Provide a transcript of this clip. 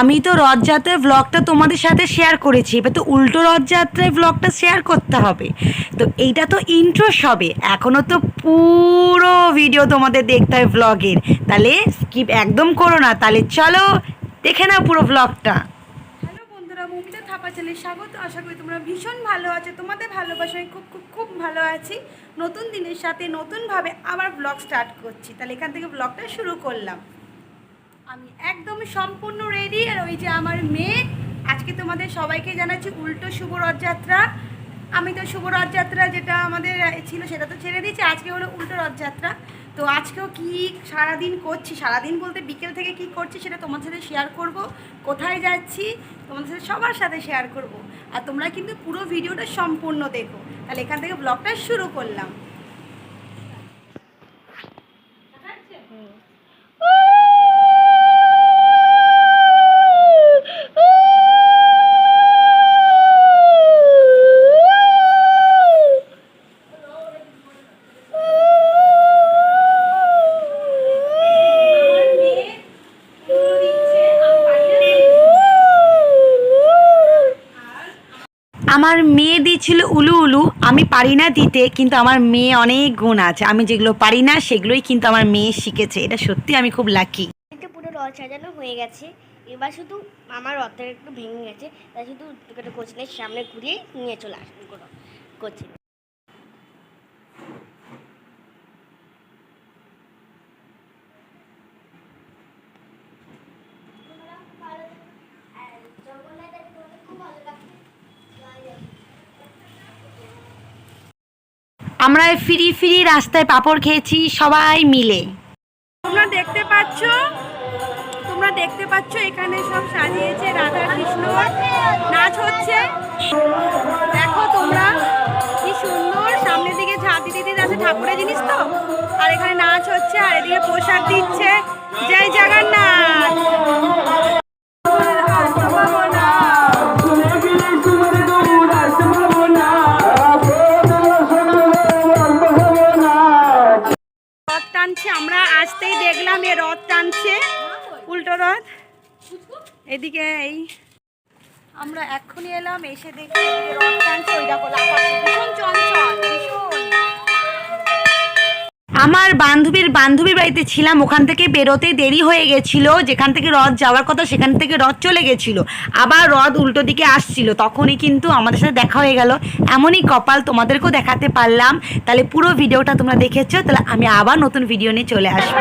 আমি তো রথযাত্রার ব্লগটা তোমাদের সাথে শেয়ার করেছি। এবার তো উল্টো রথযাত্রায় ব্লগটা শেয়ার করতে হবে। তো এইটা তো ইন্ট্রো সবে। এখনও তো পুরো ভিডিও তোমাদের দেখতে হবে ব্লগের তাহলে স্কিপ একদম করো না। তাহলে চলো, দেখে নাও পুরো ব্লগটা মুভিতে থাপা ছেলে স্বাগত। আশা করি তোমরা ভীষণ ভালো আছো। তোমাদের ভালোবাসায় খুব খুব খুব ভালো আছি। নতুন দিনের সাথে নতুনভাবে আবার ব্লগ স্টার্ট করছি। তাহলে এখান থেকে ব্লগটা শুরু করলাম। আমি একদম সম্পূর্ণ রেডি আর ওই যে আমার মেয়ে, আজকে তোমাদের সবাইকে জানাচ্ছি উল্টো শুভ রথযাত্রা। আমি তো শুভ রথযাত্রা যেটা আমাদের ছিল সেটা তো ছেড়ে দিয়েছি, আজকে হলো উল্টো রথযাত্রা। তো আজকেও কি সারাদিন করছি? সারাদিন বলতে বিকেল থেকে কি করছি সেটা তোমার সাথে শেয়ার করব, কোথায় যাচ্ছি তোমাদের সাথে সবার সাথে শেয়ার করব। আর তোমরা কিন্তু পুরো ভিডিওটা সম্পূর্ণ দেখো। তাহলে এখান থেকে ব্লগটা শুরু করলাম। আমার মেয়ে দিয়েছিল উলু উলু, আমি পারি না দিতে, কিন্তু আমার মেয়ে অনেক গুণ আছে। আমি যেগুলো পারি না, সেগুলোই কিন্তু আমার মেয়ে শিখেছে। এটা সত্যি আমি খুব লাকি পুরো রথ সাজানো হয়ে গেছে। এবার শুধু আমার রথের একটু ভেঙে গেছে, তাই শুধু কোচিনের সামনে ঘুরিয়ে নিয়ে চলে আসব কোনো কোচিন আমরা ফিরি ফিরি রাস্তায় পাপড় খেয়েছি, সবাই মিলে। তোমরা দেখতে পাচ্ছ, তোমরা দেখতে পাচ্ছ, এখানে সব সাজিয়েছে রাধা কৃষ্ণ। নাচ হচ্ছে। দেখো তোমরা, কি সুন্দর। সামনের দিকে ঝাঁতি দিদি আছে ঠাকুরের জিনিস তো। আর এখানে নাচ হচ্ছে, আর এদিকে প্রসাদ দিচ্ছে। জয় জগন্নাথ। টানছে আমরা আসতেই দেখলাম এ রথ টানছে। উল্টো রথ। এদিকে এই। আমরা এক্ষুনি এলাম, এসে দেখি রথ টানছে, ওই দেখো ভীষণ চঞ্চল, ভীষণ। আমার বান্ধবীর বান্ধবীর বাড়িতে ছিলাম, ওখান থেকে বেরোতে দেরি হয়ে গেছিল। যেখান থেকে রথ যাওয়ার কথা, সেখান থেকে রথ চলে গেছিল। আবার রথ উল্টো দিকে আসছিল। তখনই কিন্তু আমাদের সাথে দেখা হয়ে গেল। এমনই কপাল তোমাদেরকেও দেখাতে পারলাম। তাহলে পুরো ভিডিওটা তোমরা দেখেছ। তাহলে আমি আবার নতুন ভিডিও নিয়ে চলে আসব।